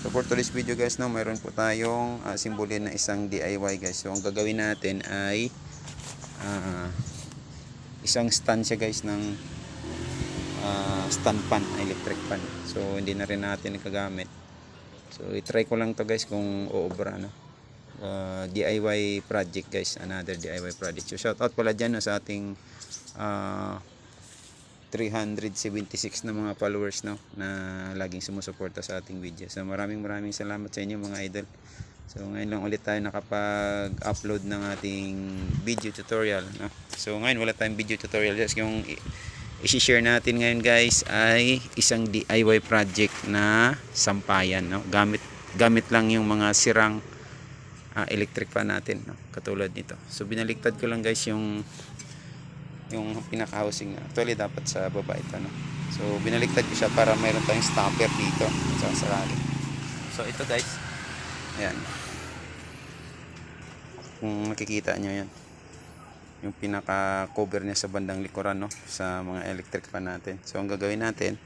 So for today's video guys, no, mayroon po tayong uh, simbolin na isang DIY guys. So ang gagawin natin ay ah, isang stand siya guys ng ah, stand pan, electric pan. So hindi na rin natin nakagamit. So i-try ko lang to guys kung uubra no. Ah, DIY project guys, another DIY project. So shout out pala dyan no, sa ating ah, 376 na mga followers no na laging sumusuporta sa ating video. So maraming maraming salamat sa inyo mga idol. So ngayon lang ulit tayo nakapag-upload ng ating video tutorial no. So ngayon wala tayong video tutorial just yung i-share natin ngayon guys ay isang DIY project na sampayan no. Gamit gamit lang yung mga sirang ah, electric fan natin no. Katulad nito. So binaliktad ko lang guys yung yung pinaka-housing na. Actually, dapat sa baba ito, no? So, binaliktad ko siya para mayroon tayong stopper dito sa sarali. So, ito guys. Ayan. Kung makikita nyo yan. Yung pinaka-cover niya sa bandang likuran, no? Sa mga electric fan natin. So, ang gagawin natin,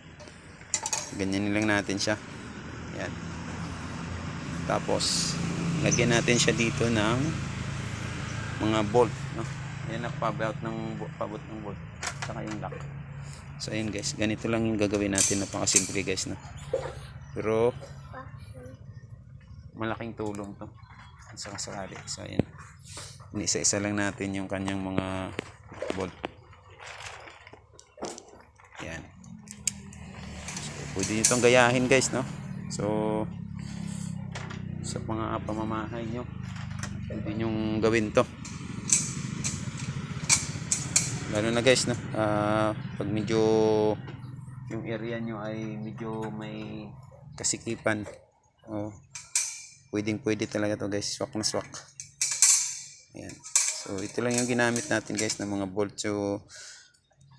ganyan lang natin siya. Ayan. Tapos, lagyan natin siya dito ng mga bolt, no? Yan ang pabot ng pabot ng bolt. Saka yung lock. So ayun guys, ganito lang yung gagawin natin na pakasimple guys no. Pero malaking tulong to. Sa kasakali. So ayun. Inisa-isa lang natin yung kanyang mga bolt. Yan. So, pwede nyo itong gayahin guys no. So sa mga pamamahay nyo pwede nyong gawin to lalo na guys no? Ah, pag medyo yung area nyo ay medyo may kasikipan oh, pwedeng pwede talaga to guys swak na swak. Ayan. So ito lang yung ginamit natin guys ng mga bolt. So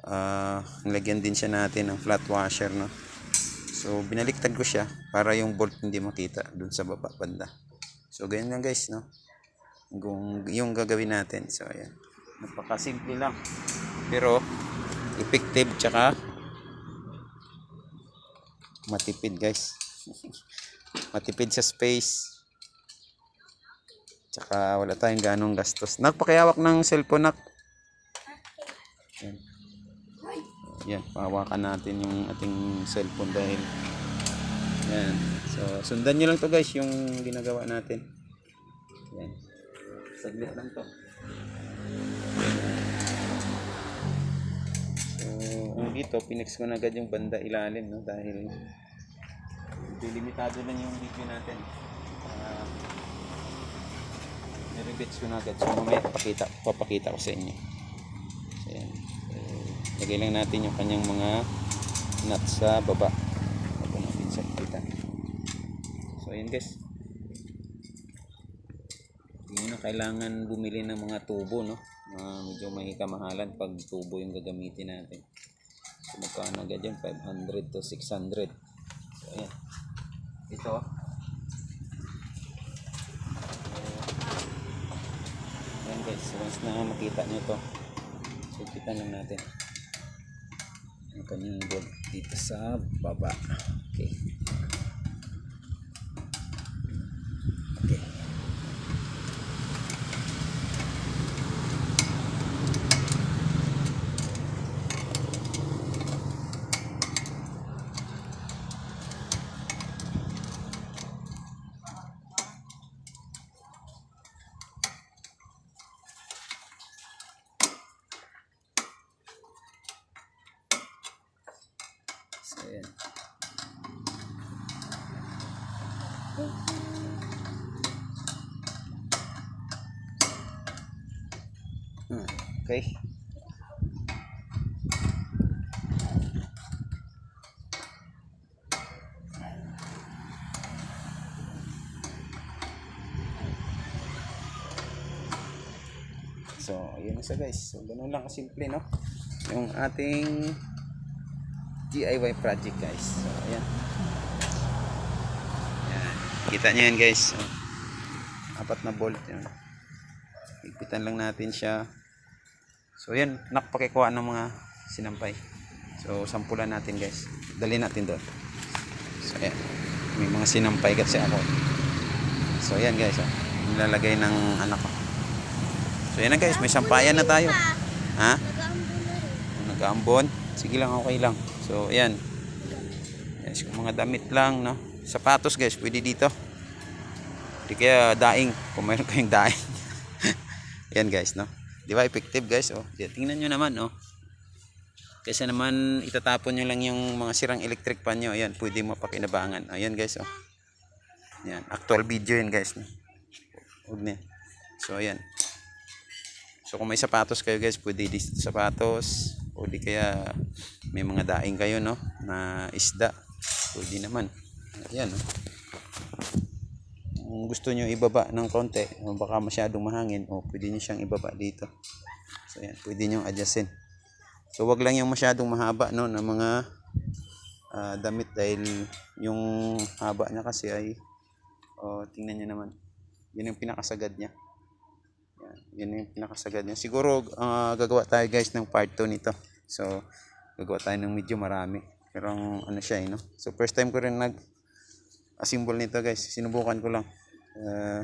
ah, nilagyan din siya natin ng flat washer no? So binaliktad ko siya para yung bolt hindi makita dun sa baba banda. So ganyan lang guys no? Kung yung gagawin natin. So ayan. Napakasimple lang pero effective tsaka matipid guys. Matipid sa space. Tsaka wala tayong ganong gastos. Nagpakihawak ng cellphone nak. Yan. Yan pahawakan natin yung ating cellphone dahil yan. So sundan nyo lang to guys yung ginagawa natin. Yan. Saglit lang to Ang dito, pinex ko na agad yung banda ilalim, no? Dahil delimitado lang yung video natin. Uh, Niribits ko na agad. So, mamaya papakita, papakita ko sa inyo. So, yan. So, lagay lang natin yung kanyang mga nuts sa baba. Bago natin sa kita. So, ayan guys. Hindi na kailangan bumili ng mga tubo, no? Ah, medyo may kamahalan pag tubo yung gagamitin natin. So, magkano agad yan? 500 to 600. So, ayan. Ito. Ayan guys. Once na makita nyo to, so, kita lang natin. Ang kanyang bolt dito sa baba. Okay. So, ayan. Hmm, Okay. So, yun siya guys. So, ganun lang kasimple, no? Yung ating DIY project guys. So, ayan. Ayan. Kita nyo yan guys. So, apat na bolt yun. Higpitan lang natin siya. So, yan. Nakapakikuha ng mga sinampay. So, sampulan natin guys. Dali natin doon. So, ayan. may mga sinampay kasi ako. So yan guys, oh. nilalagay ng anak ko. So yan na guys, may sampayan na tayo. Ha? Nag-aambon? Sige lang, okay lang. So yan. Yes, kung mga damit lang, no? Sapatos guys, pwede dito. Hindi kaya daing, kung mayroon kayong daing. Yan guys, no? Di ba effective guys, oh. Tingnan nyo naman, oh. Kasi naman itatapon nyo lang yung mga sirang electric pan nyo. Ayan, pwede mapakinabangan. Ayan guys, oh. Yan, actual video yan guys. No? Huwag. So ayan. So kung may sapatos kayo guys, pwede di sapatos. O di kaya may mga daing kayo no, na isda. Pwede naman. Ayan, no. Kung gusto nyo ibaba ng konti, o baka masyadong mahangin, o pwede nyo siyang ibaba dito. So ayan, pwede nyo adjustin. So wag lang yung masyadong mahaba no ng mga ah, damit dahil yung haba niya kasi ay oh, tingnan niyo naman. Yun yung pinakasagad niya. Yan, yun yung pinakasagad niya. Siguro ah, gagawa tayo guys ng part 2 nito. So gagawa tayo ng medyo marami. Pero ano siya eh, no? So first time ko rin nag assemble nito guys. Sinubukan ko lang ah,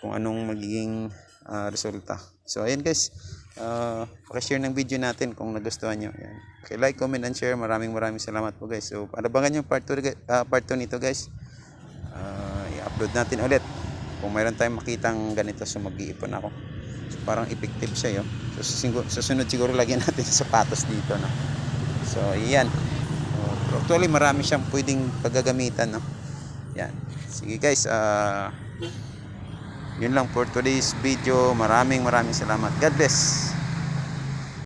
kung anong magiging ah, resulta. So ayan guys. Uh, pakishare ng video natin kung nagustuhan nyo. Ayan. like, comment, and share. Maraming maraming salamat po guys. So, alabangan yung part 2, uh, part 2 nito guys. Uh, i-upload natin ulit. Kung mayroon tayong makitang ganito, so mag-iipon ako. So, parang effective siya yun. So, susunod, susunod siguro lagyan natin sa sapatos dito. No? So, yan. So, actually, marami siyang pwedeng paggagamitan. No? Yan. Sige guys, ah... yun lang for today's video. Maraming maraming salamat. God bless.